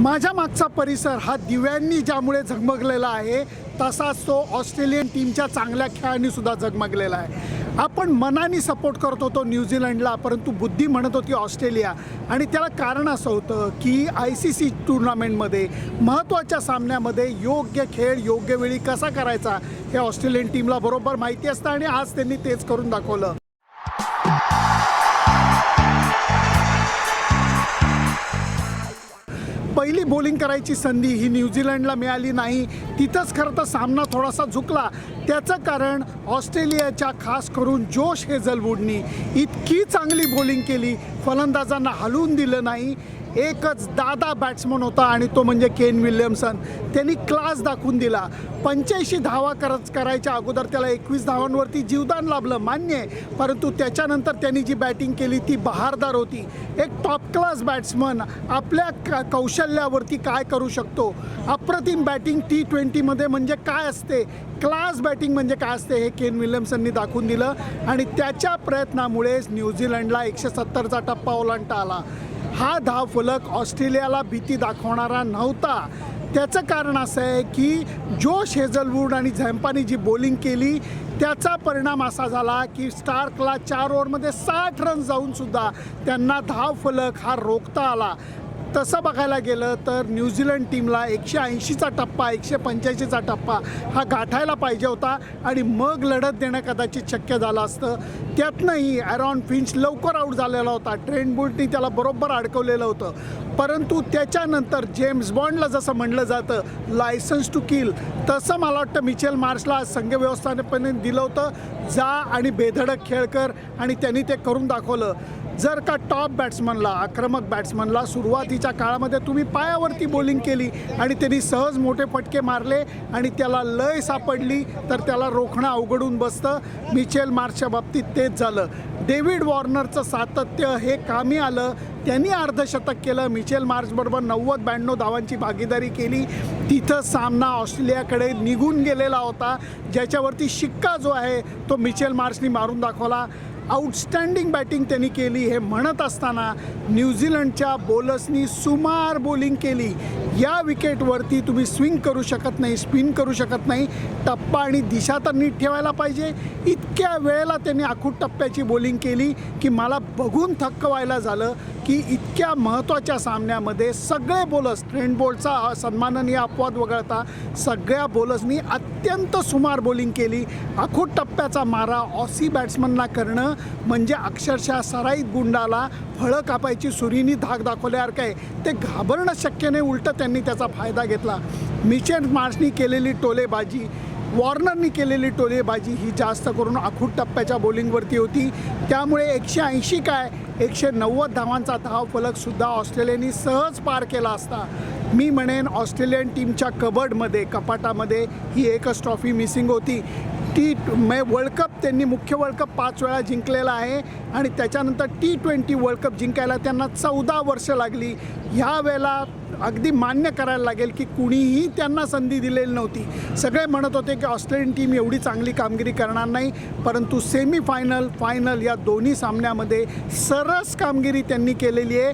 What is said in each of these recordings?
माझ्या मागचा परिसर हा दिव्यांनी ज्यामुळे झगमगलेला आहे तसाच तो ऑस्ट्रेलियन टीमच्या चांगल्या खेळांनी सुद्धा झगमगलेला आहे. आपण मनाने सपोर्ट करत होतो न्यूझीलंडला परंतु बुद्धी म्हणत होती ऑस्ट्रेलिया. आणि त्याला कारण असं होतं की आय सी सी टुर्नामेंटमध्ये महत्त्वाच्या सामन्यामध्ये योग्य खेळ योग्य वेळी कसा करायचा हे ऑस्ट्रेलियन टीमला बरोबर माहिती असतं आणि आज त्यांनी तेच करून दाखवलं. पहिली बॉलिंग करायची संधी ही न्यूझीलंडला मिळाली नाही. तिथंच खरं तर सामना थोडासा झुकला. त्याचं कारण ऑस्ट्रेलियाच्या खास करून जोश हेझलवूडनी इतकी चांगली बॉलिंग केली. फलंदाजांना हलवून दिलं नाही. एकच दादा बॅट्समन होता आणि तो म्हणजे केन विल्यमसन. त्यांनी क्लास दाखवून दिला. पंच्याऐंशी धावा करत करायच्या अगोदर त्याला एकवीस धावांवरती जीवदान लाभलं. मान्य आहे. परंतु त्याच्यानंतर त्यांनी जी बॅटिंग केली ती बहारदार होती. एक टॉप क्लास बॅट्समन आपल्या क कौशल्यावरती काय करू शकतो? अप्रतिम बॅटिंग टी ट्वेंटीमध्ये म्हणजे काय असते? क्लास बॅटिंग म्हणजे काय असते? हे केन विल्यमसननी दाखवून दिलं. आणि त्याच्या प्रयत्नामुळेच न्यूझीलंडला एकशे सत्तरचा टप्पा ओलांडता आला. हा धाव फलक ऑस्ट्रेलियाला भीती दाखवणारा नव्हता. त्याचं कारण असं आहे की जोश हेझलवूड आणि झॅम्पानी जी बॉलिंग केली त्याचा परिणाम असा झाला की स्टार्कला चार ओव्हरमध्ये साठ रन जाऊनसुद्धा त्यांना धाव फलक हा रोखता आला. तसं बघायला गेलं तर न्यूझीलंड टीमला एकशे ऐंशीचा टप्पा एकशे पंच्याऐंशीचा टप्पा हा गाठायला पाहिजे होता आणि मग लढत देणं कदाचित शक्य झालं असतं. त्यातनंही ॲरॉन फिंच लवकर आऊट झालेला होता. ट्रेंड बुल्टनी त्याला बरोबर अडकवलेलं होतं. परंतु त्याच्यानंतर जेम्स बॉन्डला जसं म्हणलं जातं लायसन्स टू किल तसं मला वाटतं मिचेल मार्शला संघ व्यवस्थापने दिलं होतं. जा आणि बेधडक खेळ कर आणि त्यांनी ते करून दाखवलं. जर का टॉप बॅट्समनला आक्रमक बॅट्समनला सुरुवातीच्या काळामध्ये तुम्ही पायावरती बॉलिंग केली आणि त्यांनी सहज मोठे फटके मारले आणि त्याला लय सापडली तर त्याला रोखणं अवघडून बसतं. मिचेल मार्शच्या बाबतीत तेच झालं. डेव्हिड वॉर्नरचं सातत्य हे कामी आलं. त्यांनी अर्धशतक केलं. मिचेल मार्चबरोबर नव्वद ब्याण्णव धावांची भागीदारी केली. तिथं सामना ऑस्ट्रेलियाकडे निघून गेलेला होता. ज्याच्यावरती शिक्का जो आहे तो मिचेल मार्चनी मारून दाखवला. आउटस्टँडिंग बॅटिंग त्यांनी केली. हे म्हणत असताना न्यूझीलंडच्या बोलर्सनी सुमार बॉलिंग केली. या विकेटवरती तुम्ही स्विंग करू शकत नाही स्पिन करू शकत नाही. टप्पा आणि दिशा तर नीट ठेवायला पाहिजे. इतक्या वेळेला त्यांनी आखूट टप्प्याची बॉलिंग केली की मला बघून थक्क व्हायला झालं. की इतक्या महत्त्वाच्या सामन्यामध्ये सगळे बोलर्स ट्रेंड बोल्टचा सन्माननीय अपवाद वगळता सगळ्या बॉलर्सनी अत्यंत सुमार बॉलिंग केली. अखूट टप्प्याचा मारा ऑसी बॅट्समनला करणं म्हणजे अक्षरशः सराईत गुंडाला फळं कापायची सुरीनी धाक दाखवल्यासारखं आहे ते घाबरणं शक्य नाही उलटं त्यांनी त्याचा फायदा घेतला. मिचेल मार्चनी केलेली टोलेबाजी वॉर्नरनी केलेली टोलेबाजी ही जास्त करून आखूट टप्प्याच्या बॉलिंगवरती होती. त्यामुळे एकशे ऐंशी काय एकशे नव्वद धावांचा धाव फलकसुद्धा ऑस्ट्रेलियानी सहज पार केला असता. मी म्हणेन ऑस्ट्रेलियन टीमच्या कबडमध्ये कपाटामध्ये ही एकच ट्रॉफी मिसिंग होती. टी मे वर्ल्ड कप त्यांनी मुख्य वर्ल्ड कप पाच वेळा जिंकलेला आहे आणि त्याच्यानंतर टी ट्वेंटी वर्ल्ड कप जिंकायला त्यांना चौदा वर्ष लागली. ह्या वेळेला अगदी मान्य करायला लागेल की कुणीही त्यांना संधी दिलेली नव्हती. सगळे म्हणत होते की ऑस्ट्रेलियन टीम एवढी चांगली कामगिरी करणार नाही परंतु सेमीफायनल फायनल या दोन्ही सामन्यामध्ये सरस कामगिरी त्यांनी केलेली आहे.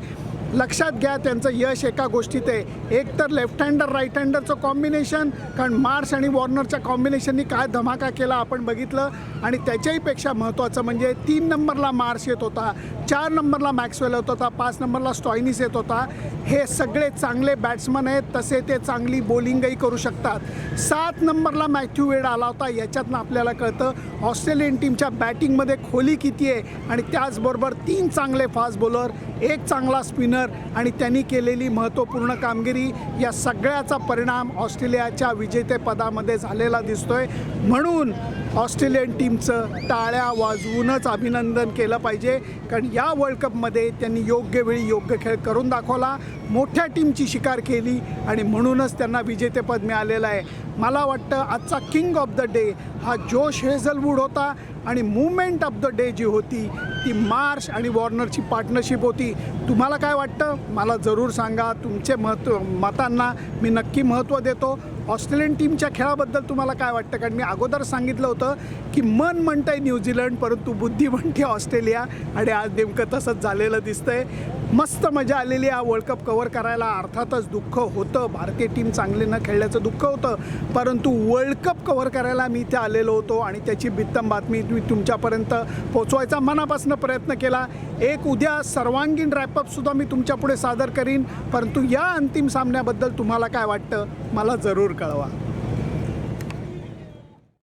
लक्षात घ्या त्यांचं यश एका गोष्टीत आहे. एक तर लेफ्ट हँडर राईट हँडरचं कॉम्बिनेशन कारण मार्श आणि वॉर्नरच्या कॉम्बिनेशननी काय धमाका केला आपण बघितलं. आणि त्याच्याहीपेक्षा महत्त्वाचं म्हणजे तीन नंबरला मार्श येत होता चार नंबरला मॅक्सवेल येत होता पाच नंबरला स्टॉयनिस येत होता. हे सगळे चांगले बॅट्समन आहेत तसे ते चांगली बॉलिंगही करू शकतात. सात नंबरला मॅथ्यू वेड आला होता याच्यातनं आपल्याला कळतं ऑस्ट्रेलियन टीमच्या बॅटिंगमध्ये खोली किती आहे. आणि त्याचबरोबर तीन चांगले फास्ट बॉलर एक चांगला स्पिनर आणि त्यांनी केलेली महत्त्वपूर्ण कामगिरी या सगळ्याचा परिणाम ऑस्ट्रेलियाच्या विजेतेपदामध्ये झालेला दिसतोय. म्हणून ऑस्ट्रेलियन टीमचं टाळ्या वाजवूनच अभिनंदन केलं पाहिजे. कारण या वर्ल्ड कपमध्ये त्यांनी योग्य वेळी योग्य खेळ करून दाखवला. मोठ्या टीमची शिकार केली आणि म्हणूनच त्यांना विजेतेपद मिळालेलं आहे. मला वाटतं आजचा किंग ऑफ द डे हा जोश हेझलवूड होता आणि मुवमेंट ऑफ द डे जी होती ती मार्श आणि वॉर्नरची पार्टनरशिप होती. तुम्हाला काय वाटतं? मला जरूर सांगा. तुमचे महत्त्व मतांना मी नक्की महत्त्व देतो. ऑस्ट्रेलियन टीमच्या खेळाबद्दल तुम्हाला काय वाटतं? कारण मी अगोदर सांगितलं होतं की मन म्हणतंय न्यूझीलंड परंतु बुद्धी म्हणते ऑस्ट्रेलिया. आणि आज नेमकं तसंच झालेलं दिसतंय. मस्त मजा आलेली आहे. वर्ल्ड कप कव्हर करायला अर्थातच दुःख होतं. भारतीय टीम चांगली न खेळल्याचं दुःख होतं. परंतु वर्ल्ड कप कव्हर करायला मी इथे आलेलो होतो आणि त्याची बित्तम बातमी मी तुमच्यापर्यंत पोचवायचा मनापासून प्रयत्न केला. एक उद्या सर्वांगीण रॅपअपसुद्धा मी तुमच्यापुढे सादर करीन. परंतु या अंतिम सामन्याबद्दल तुम्हाला काय वाटतं? मला जरूर कळवा.